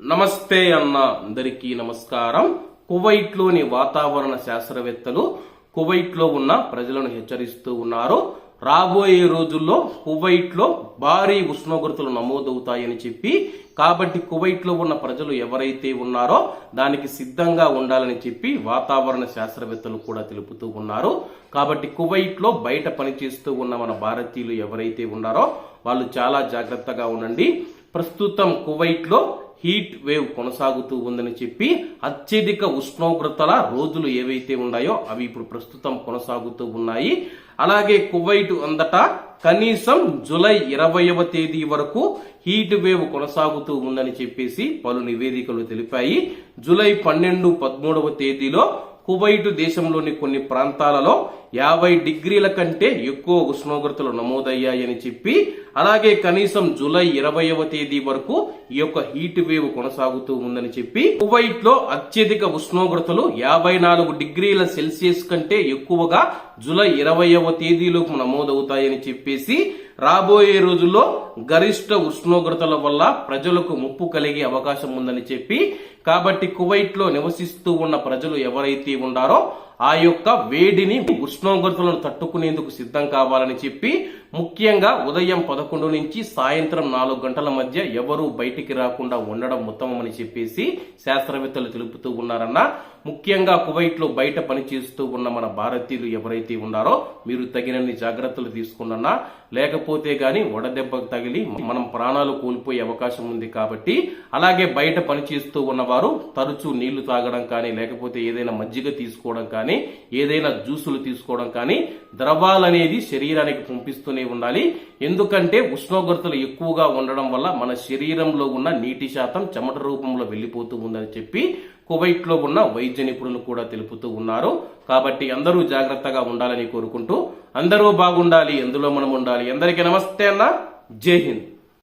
నమస్తే అన్న అందరికీ నమస్కారం. కువైట్లోని వాతావరణ శాస్త్రవేత్తలు కువైట్లో ఉన్న ప్రజలను హెచ్చరిస్తూ ఉన్నారు. రాబోయే రోజుల్లో కువైట్లో భారీ ఉష్ణోగ్రతలు నమోదవుతాయని చెప్పి కాబట్టి కువైట్లో ఉన్న ప్రజలు ఎవరైతే ఉన్నారో దానికి సిద్ధంగా ఉండాలని చెప్పి వాతావరణ శాస్త్రవేత్తలు కూడా తెలుపుతూ ఉన్నారు. కాబట్టి కువైట్లో బయట పనిచేస్తూ ఉన్న మన భారతీయులు ఎవరైతే ఉన్నారో వాళ్ళు చాలా జాగ్రత్తగా ఉండండి. ప్రస్తుతం కువైట్లో హీట్ వేవ్ కొనసాగుతూ ఉందని చెప్పి అత్యధిక ఉష్ణోగ్రతల రోజులు ఏవైతే ఉన్నాయో అవి ఇప్పుడు ప్రస్తుతం కొనసాగుతూ ఉన్నాయి. అలాగే కువైట్ అంతటా కనీసం జులై ఇరవైవ తేదీ వరకు హీట్ వేవ్ కొనసాగుతూ ఉందని చెప్పేసి పలు నివేదికలు తెలిపాయి. జులై పన్నెండు పదమూడవ తేదీలో కువైట్ దేశంలోని కొన్ని ప్రాంతాలలో యాభై డిగ్రీల కంటే ఎక్కువ ఉష్ణోగ్రతలు నమోదయ్యాయని చెప్పి అలాగే కనీసం జూలై ఇరవైవ తేదీ వరకు ఈ యొక్క హీట్ వేవ్ కొనసాగుతూ ఉందని చెప్పి కువైట్లో అత్యధిక ఉష్ణోగ్రతలు యాభై నాలుగు డిగ్రీల సెల్సియస్ కంటే ఎక్కువగా జూలై ఇరవైవ తేదీలోపు నమోదవుతాయని చెప్పేసి రాబోయే రోజుల్లో గరిష్ట ఉష్ణోగ్రతల వల్ల ప్రజలకు ముప్పు కలిగే అవకాశం ఉందని చెప్పి కాబట్టి కువైట్లో నివసిస్తూ ఉన్న ప్రజలు ఎవరైతే ఉండారో ఆ యొక్క వేడిని ఉష్ణోగ్రతలను తట్టుకునేందుకు సిద్ధం కావాలని చెప్పి ముఖ్యంగా ఉదయం పదకొండు నుంచి సాయంత్రం నాలుగు గంటల మధ్య ఎవరూ బయటికి రాకుండా ఉండడం ఉత్తమమని చెప్పేసి శాస్త్రవేత్తలు తెలుపుతూ ఉన్నారన్న. ముఖ్యంగా కువైట్లో బయట పనిచేస్తూ ఉన్న మన భారతీయులు ఎవరైతే ఉన్నారో మీరు తగినన్ని జాగ్రత్తలు తీసుకున్నా లేకపోతే గాని వడదెబ్బకు తగిలి మనం ప్రాణాలు కోల్పోయే అవకాశం ఉంది కాబట్టి అలాగే బయట పనిచేస్తూ ఉన్నవారు తరచూ నీళ్ళు తాగడం కానీ లేకపోతే ఏదైనా మజ్జిగ తీసుకోవడం కానీ ఏదైనా జ్యూసులు తీసుకోవడం కానీ ద్రవాలనేది శరీరానికి పంపిస్తూనే ఉండాలి. ఎందుకంటే ఉష్ణోగ్రతలు ఎక్కువగా ఉండడం వల్ల మన శరీరంలో ఉన్న నీటి శాతం చెమట రూపంలో వెళ్ళిపోతూ ఉందని చెప్పి కువైట్లో ఉన్న వైద్య నిపుణులు కూడా తెలుపుతూ ఉన్నారు. కాబట్టి అందరూ జాగ్రత్తగా ఉండాలని కోరుకుంటూ అందరూ బాగుండాలి ఎందులో మనం ఉండాలి. అందరికీ నమస్తే అన్న. జై హింద్.